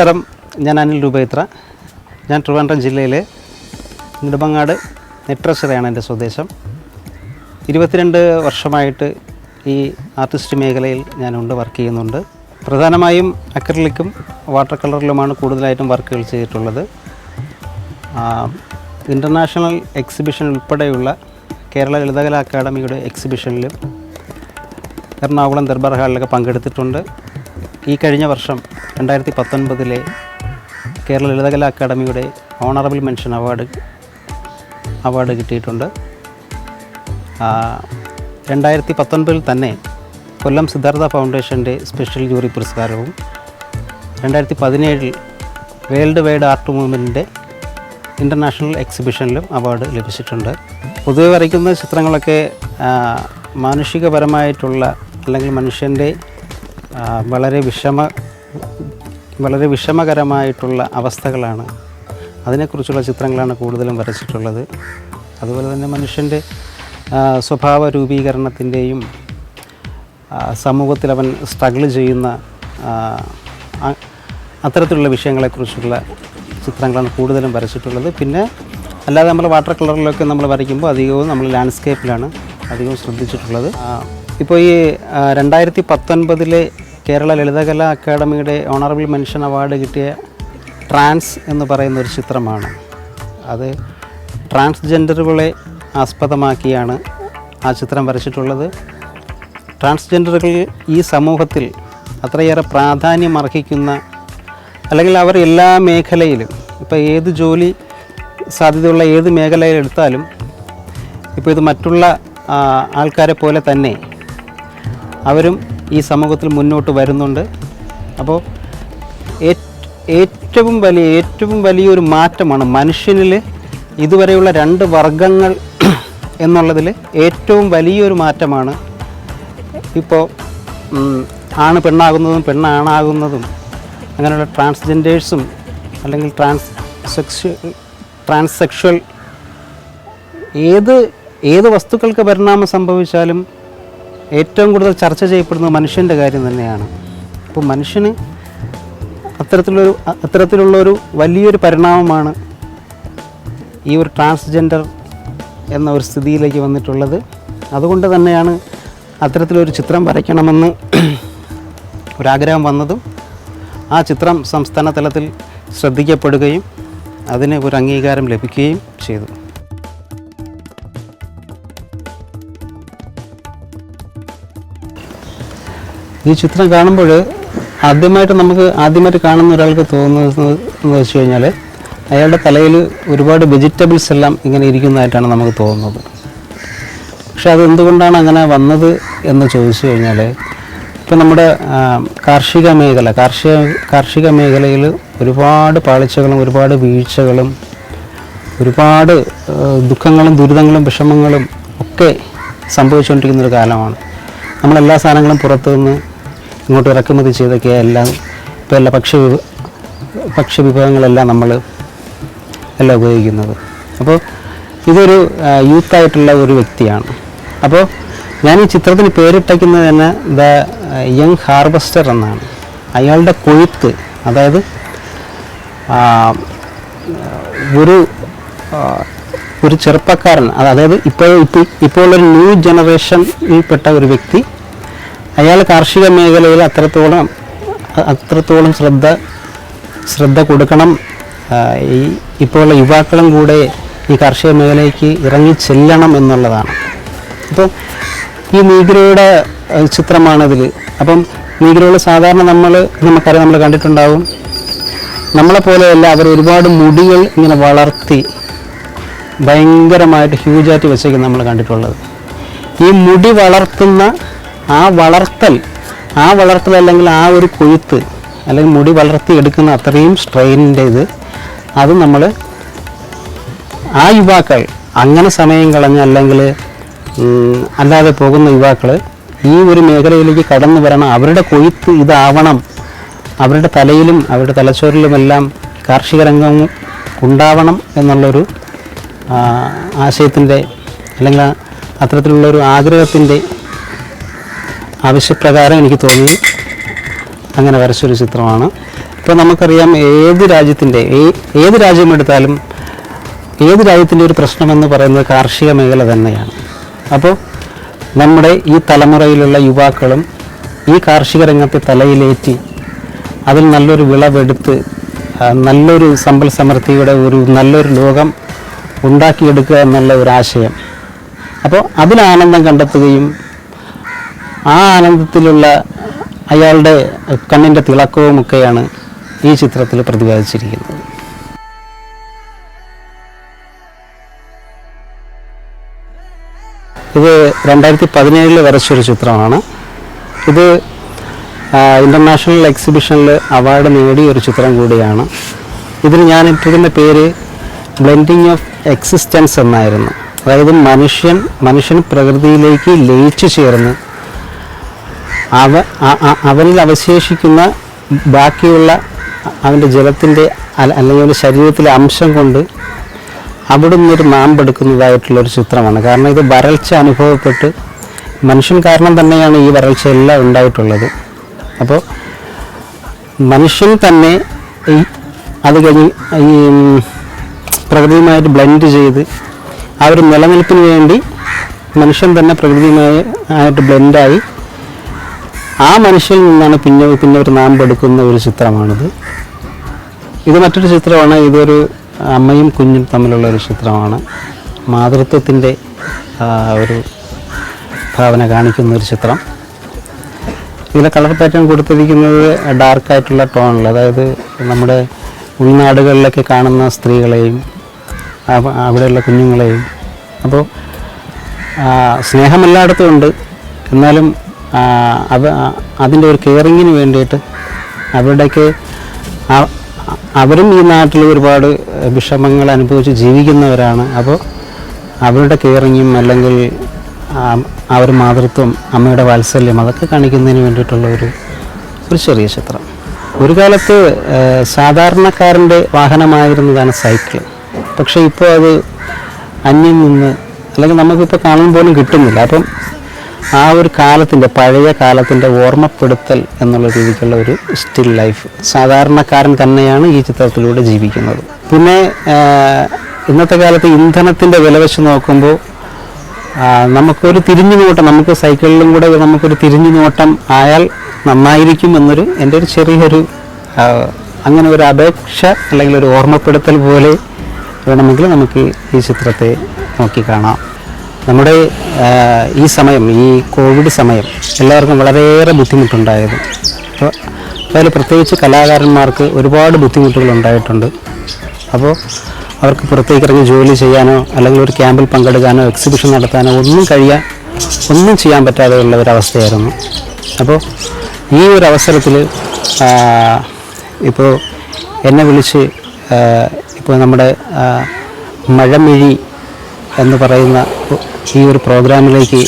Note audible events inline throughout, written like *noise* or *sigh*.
നമസ്കാരം. ഞാൻ അനിൽ രൂപയിത്ര ഞാൻ ട്രിവാൻഡ്രം ജില്ലയിലെ നെടുമങ്ങാട് നെട്രസറയാണ് എന്റെ സ്വദേശം. ഇരുപത്തിരണ്ട് വർഷമായിട്ട് ഈ ആർട്ടിസ്റ്റ് മേഖലയിൽ ഞാനുണ്ട് വർക്ക് ചെയ്യുന്നുണ്ട്. പ്രധാനമായും അക്രലിക്കും വാട്ടർ കളറിലുമാണ് കൂടുതലായിട്ടും വർക്കുകൾ ചെയ്തിട്ടുള്ളത്. ഇന്റർനാഷണൽ എക്സിബിഷൻ ഉൾപ്പെടെയുള്ള കേരള ലളിതകലാ അക്കാദമിയുടെ എക്സിബിഷനിലും എറണാകുളം ദർബാർ ഹാളിലൊക്കെ പങ്കെടുത്തിട്ടുണ്ട്. ഈ കഴിഞ്ഞ വർഷം രണ്ടായിരത്തി പത്തൊൻപതിലെ കേരള ലളിതകലാ അക്കാദമിയുടെ ഓണറബിൾ മെൻഷൻ അവാർഡ് അവാർഡ് കിട്ടിയിട്ടുണ്ട്. രണ്ടായിരത്തി പത്തൊൻപതിൽ തന്നെ കൊല്ലം സിദ്ധാർത്ഥ ഫൗണ്ടേഷന്റെ സ്പെഷ്യൽ ജൂറി പുരസ്കാരവും രണ്ടായിരത്തി പതിനേഴിൽ വേൾഡ് വൈഡ് ആർട്ട് മൂവ്മെന്റിന്റെ ഇന്റർനാഷണൽ എക്സിബിഷനിലും അവാർഡ് ലഭിച്ചിട്ടുണ്ട്. പൊതുവെ വരയ്ക്കുന്ന ചിത്രങ്ങളൊക്കെ മാനുഷികപരമായിട്ടുള്ള അല്ലെങ്കിൽ മനുഷ്യന്റെ വളരെ വിഷമ വളരെ വിഷമകരമായിട്ടുള്ള അവസ്ഥകളാണ് അതിനെക്കുറിച്ചുള്ള ചിത്രങ്ങളാണ് കൂടുതലും വരച്ചിട്ടുള്ളത്. അതുപോലെ തന്നെ മനുഷ്യന്റെ സ്വഭാവ രൂപീകരണത്തിന്റെയും സമൂഹത്തിൽ അവൻ സ്ട്രഗിൾ ചെയ്യുന്ന അത്തരത്തിലുള്ള വിഷയങ്ങളെക്കുറിച്ചുള്ള ചിത്രങ്ങളാണ് കൂടുതലും വരച്ചിട്ടുള്ളത്. പിന്നെ അല്ലാതെ നമ്മൾ വാട്ടർ കളറിലൊക്കെ നമ്മൾ വരയ്ക്കുമ്പോൾ അധികവും നമ്മൾ ലാൻഡ്സ്കേപ്പിലാണ് അധികവും ശ്രദ്ധിച്ചിട്ടുള്ളത്. ഇപ്പോൾ ഈ രണ്ടായിരത്തി പത്തൊൻപതിലെ കേരള ലളിതകലാ അക്കാദമിയുടെ ഓണറബിൾ മെൻഷൻ അവാർഡ് കിട്ടിയ ട്രാൻസ് എന്ന് പറയുന്ന ഒരു ചിത്രമാണ്. അത് ട്രാൻസ്ജെൻഡറുകളെ ആസ്പദമാക്കിയാണ് ആ ചിത്രം വരച്ചിട്ടുള്ളത്. ട്രാൻസ്ജെൻഡറുകൾ ഈ സമൂഹത്തിൽ അത്രയേറെ പ്രാധാന്യം അർഹിക്കുന്ന അല്ലെങ്കിൽ അവർ എല്ലാ മേഖലയിലും ഇപ്പോൾ ഏത് ജോലി സാധ്യതയുള്ള ഏത് മേഖലയിലെടുത്താലും ഇപ്പോൾ ഇത് മറ്റുള്ള ആൾക്കാരെ പോലെ തന്നെ അവരും ഈ സമൂഹത്തിൽ മുന്നോട്ട് വരുന്നുണ്ട്. അപ്പോൾ ഏറ്റവും വലിയ ഏറ്റവും വലിയൊരു മാറ്റമാണ് മനുഷ്യനിൽ ഇതുവരെയുള്ള രണ്ട് വർഗങ്ങൾ *clears throat* എന്നുള്ളതിൽ ഏറ്റവും വലിയൊരു മാറ്റമാണ്. ഇപ്പോൾ ആണ് പെണ്ണാകുന്നതും പെണ്ണാണാകുന്നതും അങ്ങനെയുള്ള ട്രാൻസ്ജെൻഡേഴ്സും അല്ലെങ്കിൽ ട്രാൻസ് സെക്ഷ ട്രാൻസ്സെക്ഷൽ ഏത് ഏത് വസ്തുക്കൾക്ക് പരിണാമം സംഭവിച്ചാലും ഏറ്റവും കൂടുതൽ ചർച്ച ചെയ്യപ്പെടുന്നത് മനുഷ്യന്റെ കാര്യം തന്നെയാണ്. അപ്പോൾ മനുഷ്യന് അത്തരത്തിലൊരു അത്തരത്തിലുള്ളൊരു വലിയൊരു പരിണാമമാണ് ഈ ഒരു ട്രാൻസ്ജെൻഡർ എന്ന ഒരു സ്ഥിതിയിലേക്ക് വന്നിട്ടുള്ളത്. അതുകൊണ്ട് തന്നെയാണ് അത്തരത്തിലൊരു ചിത്രം വരയ്ക്കണമെന്ന് ഒരാഗ്രഹം വന്നതും ആ ചിത്രം സംസ്ഥാന തലത്തിൽ ശ്രദ്ധിക്കപ്പെടുകയും അതിന് ഒരു അംഗീകാരം ലഭിക്കുകയും ചെയ്തു. ഈ ചിത്രം കാണുമ്പോൾ ആദ്യമായിട്ട് നമുക്ക് ആദ്യമായിട്ട് കാണുന്ന ഒരാൾക്ക് തോന്നുന്നത് വെച്ച് കഴിഞ്ഞാൽ അയാളുടെ തലയിൽ ഒരുപാട് വെജിറ്റബിൾസ് എല്ലാം ഇങ്ങനെ ഇരിക്കുന്നതായിട്ടാണ് നമുക്ക് തോന്നുന്നത്. പക്ഷെ അത് എന്തുകൊണ്ടാണ് അങ്ങനെ വന്നത് എന്ന് ചോദിച്ചു കഴിഞ്ഞാൽ ഇപ്പം നമ്മുടെ കാർഷിക മേഖല കാർഷിക കാർഷിക മേഖലയിൽ ഒരുപാട് പാളിച്ചകളും ഒരുപാട് വീഴ്ചകളും ഒരുപാട് ദുഃഖങ്ങളും ദുരിതങ്ങളും വിഷമങ്ങളും ഒക്കെ സംഭവിച്ചുകൊണ്ടിരിക്കുന്ന ഒരു കാലമാണ്. നമ്മളെല്ലാ സാധനങ്ങളും പുറത്തുനിന്ന് ഇങ്ങോട്ട് ഇറക്കുമതി ചെയ്തൊക്കെ എല്ലാം ഇപ്പോൾ എല്ലാ ഭക്ഷ്യ ഭക്ഷ്യ വിഭവങ്ങളെല്ലാം നമ്മൾ എല്ലാം ഉപയോഗിക്കുന്നത്. അപ്പോൾ ഇതൊരു യൂത്തായിട്ടുള്ള ഒരു വ്യക്തിയാണ്. അപ്പോൾ ഞാൻ ഈ ചിത്രത്തിന് പേരിട്ടയ്ക്കുന്നത് തന്നെ ദ യങ് ഹാർവസ്റ്റർ എന്നാണ്. അയാളുടെ കൊഴുത്ത് അതായത് ഒരു ഒരു ചെറുപ്പക്കാരൻ അതായത് ഇപ്പോൾ ഇപ്പോൾ ഇപ്പോൾ ഒരു ന്യൂ ജനറേഷനിൽപ്പെട്ട ഒരു വ്യക്തി അയാൾ കാർഷിക മേഖലയിൽ അത്രത്തോളം അത്രത്തോളം ശ്രദ്ധ ശ്രദ്ധ കൊടുക്കണം. ഈ ഇപ്പോഴുള്ള യുവാക്കളും കൂടെ ഈ കാർഷിക മേഖലയ്ക്ക് ഇറങ്ങി ചെല്ലണം എന്നുള്ളതാണ്. അപ്പോൾ ഈ നീഗ്രയുടെ ആ, ചിത്രമാണിതിൽ അപ്പം മീഗ്രകൾ സാധാരണ നമ്മൾ നമുക്കറിയാം നമ്മൾ കണ്ടിട്ടുണ്ടാവും. നമ്മളെ പോലെയല്ല അവർ ഒരുപാട് മുടികൾ ഇങ്ങനെ വളർത്തി ഭയങ്കരമായിട്ട് ഹ്യൂജായിട്ട് വെച്ചേക്കും നമ്മൾ കണ്ടിട്ടുള്ളത്. ഈ മുടി വളർത്തുന്ന ആ വളർത്തൽ ആ വളർത്തൽ അല്ലെങ്കിൽ ആ ഒരു കൊഴുത്ത് അല്ലെങ്കിൽ മുടി വളർത്തി എടുക്കുന്ന അത്രയും സ്ട്രെയിനിന്റെ ഇത്. അത് നമ്മൾ ആ യുവാക്കൾ അങ്ങനെ സമയം കളഞ്ഞ് അല്ലെങ്കിൽ അല്ലാതെ പോകുന്ന യുവാക്കൾ ഈ ഒരു മേഖലയിലേക്ക് കടന്നു വരണം. അവരുടെ കൊയ്ത്ത് ഇതാവണം. അവരുടെ തലയിലും അവരുടെ തലച്ചോറിലുമെല്ലാം കാർഷിക രംഗം ഉണ്ടാവണം എന്നുള്ളൊരു ആശയത്തിന്റെ അല്ലെങ്കിൽ അത്തരത്തിലുള്ളൊരു ആഗ്രഹത്തിന്റെ ആവശ്യപ്രകാരം എനിക്ക് തോന്നി. അങ്ങനെ വരച്ചൊരു ചിത്രമാണ്. ഇപ്പോൾ നമുക്കറിയാം ഏത് രാജ്യത്തിന്റെ ഏത് രാജ്യമെടുത്താലും ഏത് രാജ്യത്തിന്റെ ഒരു പ്രശ്നമെന്ന് പറയുന്നത് കാർഷിക മേഖല തന്നെയാണ്. അപ്പോൾ നമ്മുടെ ഈ തലമുറയിലുള്ള യുവാക്കളും ഈ കാർഷിക രംഗത്തെ തലയിലേറ്റി അതിൽ നല്ലൊരു വിളവെടുത്ത് നല്ലൊരു സമ്പൽ സമൃദ്ധിയുടെ ഒരു നല്ലൊരു ലോകം ഉണ്ടാക്കിയെടുക്കുക എന്നുള്ള ഒരു ആശയം. അപ്പോൾ അതിൽ ആനന്ദം കണ്ടെത്തുകയും ആ ആനന്ദത്തിലുള്ള അയാളുടെ കണ്ണിന്റെ തിളക്കവുമൊക്കെയാണ് ഈ ചിത്രത്തിൽ പ്രതിപാദിച്ചിരിക്കുന്നത്. ഇത് രണ്ടായിരത്തി പതിനേഴിൽ വരച്ചൊരു ചിത്രമാണ്. ഇത് ഇന്റർനാഷണൽ എക്സിബിഷനിൽ അവാർഡ് നേടിയ ഒരു ചിത്രം കൂടിയാണ്. ഇതിന് ഞാൻ ഇട്ടിരുന്ന പേര് ബ്ലെൻഡിങ് ഓഫ് എക്സിസ്റ്റൻസ് എന്നായിരുന്നു. അതായത് മനുഷ്യൻ മനുഷ്യൻ പ്രകൃതിയിലേക്ക് ലയിച്ചു ചേർന്ന് അവ അവനിൽ അവശേഷിക്കുന്ന ബാക്കിയുള്ള അവന്റെ ജലത്തിന്റെ അല്ലെങ്കിൽ അവന്റെ ശരീരത്തിലെ അംശം കൊണ്ട് അവിടെ നിന്നൊരു നാമ്പെടുക്കുന്നതായിട്ടുള്ള ഒരു ചിത്രമാണ്. കാരണം ഇത് വരൾച്ച അനുഭവപ്പെട്ട് മനുഷ്യൻ കാരണം തന്നെയാണ് ഈ വരൾച്ച എല്ലാം ഉണ്ടായിട്ടുള്ളത്. അപ്പോൾ മനുഷ്യൻ തന്നെ ഈ അത് കഴിഞ്ഞ് ഈ പ്രകൃതിയുമായിട്ട് ബ്ലെൻഡ് ചെയ്ത് ആ ഒരു നിലനിൽപ്പിന് വേണ്ടി മനുഷ്യൻ തന്നെ പ്രകൃതിയുമായി ആയിട്ട് ബ്ലെൻഡായി ആ മനുഷ്യനിൽ നിന്നാണ് പിന്നെ പിന്നെ ഒരു നാം നാമ്പെടുക്കുന്ന ഒരു ചിത്രമാണിത്. ഇത് മറ്റൊരു ചിത്രമാണ്. ഇതൊരു അമ്മയും കുഞ്ഞും തമ്മിലുള്ള ഒരു ചിത്രമാണ്. മാതൃത്വത്തിന്റെ ഒരു ഭാവന കാണിക്കുന്ന ഒരു ചിത്രം. ഇതിലെ കളർ പാറ്റേൺ കൊടുത്തിരിക്കുന്നത് ഡാർക്കായിട്ടുള്ള ടോണിൽ അതായത് നമ്മുടെ ഉൾനാടുകളിലൊക്കെ കാണുന്ന സ്ത്രീകളെയും അവ- അവിടെയുള്ള കുഞ്ഞുങ്ങളെയും. അപ്പോൾ സ്നേഹം എല്ലായിടത്തും ഉണ്ട്. എന്നാലും അവ അതിന്റെ ഒരു കെയറിങ്ങിന് വേണ്ടിയിട്ട് അവരുടെയൊക്കെ അവരും ഈ നാട്ടിൽ ഒരുപാട് വിഷമങ്ങൾ അനുഭവിച്ച് ജീവിക്കുന്നവരാണ്. അപ്പോൾ അവരുടെ കെയറിങ്ങും അല്ലെങ്കിൽ ആ, ഒരു മാതൃത്വം അമ്മയുടെ വാത്സല്യം അതൊക്കെ കാണിക്കുന്നതിന് വേണ്ടിയിട്ടുള്ള ഒരു ഒരു ചെറിയ ചിത്രം. ഒരു കാലത്ത് സാധാരണക്കാരന്റെ വാഹനമായിരുന്നതാണ് സൈക്കിൾ പക്ഷേ ഇപ്പോൾ അത് അന്യം നിന്ന് അല്ലെങ്കിൽ നമുക്കിപ്പോൾ കാണാൻ പോലും കിട്ടുന്നില്ല. അപ്പം ആ ഒരു കാലത്തിന്റെ പഴയ കാലത്തിന്റെ ഓർമ്മപ്പെടുത്തൽ എന്നുള്ള രീതിക്കുള്ള ഒരു സ്റ്റിൽ ലൈഫ് സാധാരണക്കാരൻ തന്നെയാണ് ഈ ചിത്രത്തിലൂടെ ജീവിക്കുന്നത്. പിന്നെ ഇന്നത്തെ കാലത്ത് ഇന്ധനത്തിന്റെ വില വെച്ച് നോക്കുമ്പോൾ നമുക്കൊരു തിരിഞ്ഞു നോട്ടം നമുക്ക് സൈക്കിളിലും കൂടെ നമുക്കൊരു തിരിഞ്ഞു നോട്ടം ആയാൽ നന്നായിരിക്കും എന്നൊരു എന്റെ ഒരു ചെറിയൊരു അങ്ങനെ ഒരു അപേക്ഷ അല്ലെങ്കിൽ ഒരു ഓർമ്മപ്പെടുത്തൽ പോലെ വേണമെങ്കിൽ നമുക്ക് ഈ ചിത്രത്തെ നോക്കി കാണാം. നമ്മുടെ ഈ സമയം ഈ കോവിഡ് സമയം എല്ലാവർക്കും വളരെയേറെ ബുദ്ധിമുട്ടുണ്ടായത്. അപ്പോൾ അതിൽ പ്രത്യേകിച്ച് കലാകാരന്മാർക്ക് ഒരുപാട് ബുദ്ധിമുട്ടുകൾ ഉണ്ടായിട്ടുണ്ട്. അപ്പോൾ അവർക്ക് പുറത്തേക്ക് ഇറങ്ങി ജോലി ചെയ്യാനോ അല്ലെങ്കിൽ ഒരു ക്യാമ്പിൽ പങ്കെടുക്കാനോ എക്സിബിഷൻ നടത്താനോ ഒന്നും കഴിയാൻ ഒന്നും ചെയ്യാൻ പറ്റാതെ ഉള്ള ഒരവസ്ഥയായിരുന്നു അപ്പോൾ ഈ ഒരു അവസരത്തിൽ ഇപ്പോൾ എന്നെ വിളിച്ച് ഇപ്പോൾ നമ്മുടെ മഴമിഴി എന്ന് പറയുന്ന ഈ ഒരു പ്രോഗ്രാമിലേക്ക്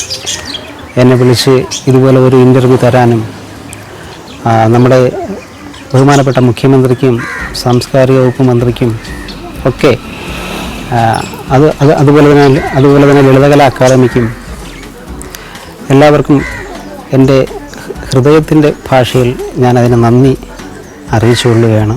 എന്നെ വിളിച്ച് ഇതുപോലെ ഒരു ഇന്റർവ്യൂ തരാനും നമ്മുടെ ബഹുമാനപ്പെട്ട മുഖ്യമന്ത്രിക്കും സാംസ്കാരിക വകുപ്പ് മന്ത്രിക്കും ഒക്കെ അത് അത് അതുപോലെ തന്നെ അതുപോലെ തന്നെ ലളിതകലാ അക്കാദമിക്കും എല്ലാവർക്കും എന്റെ ഹൃദയത്തിന്റെ ഭാഷയിൽ ഞാൻ അതിന് നന്ദി അറിയിച്ചുകൊള്ളുകയാണ്.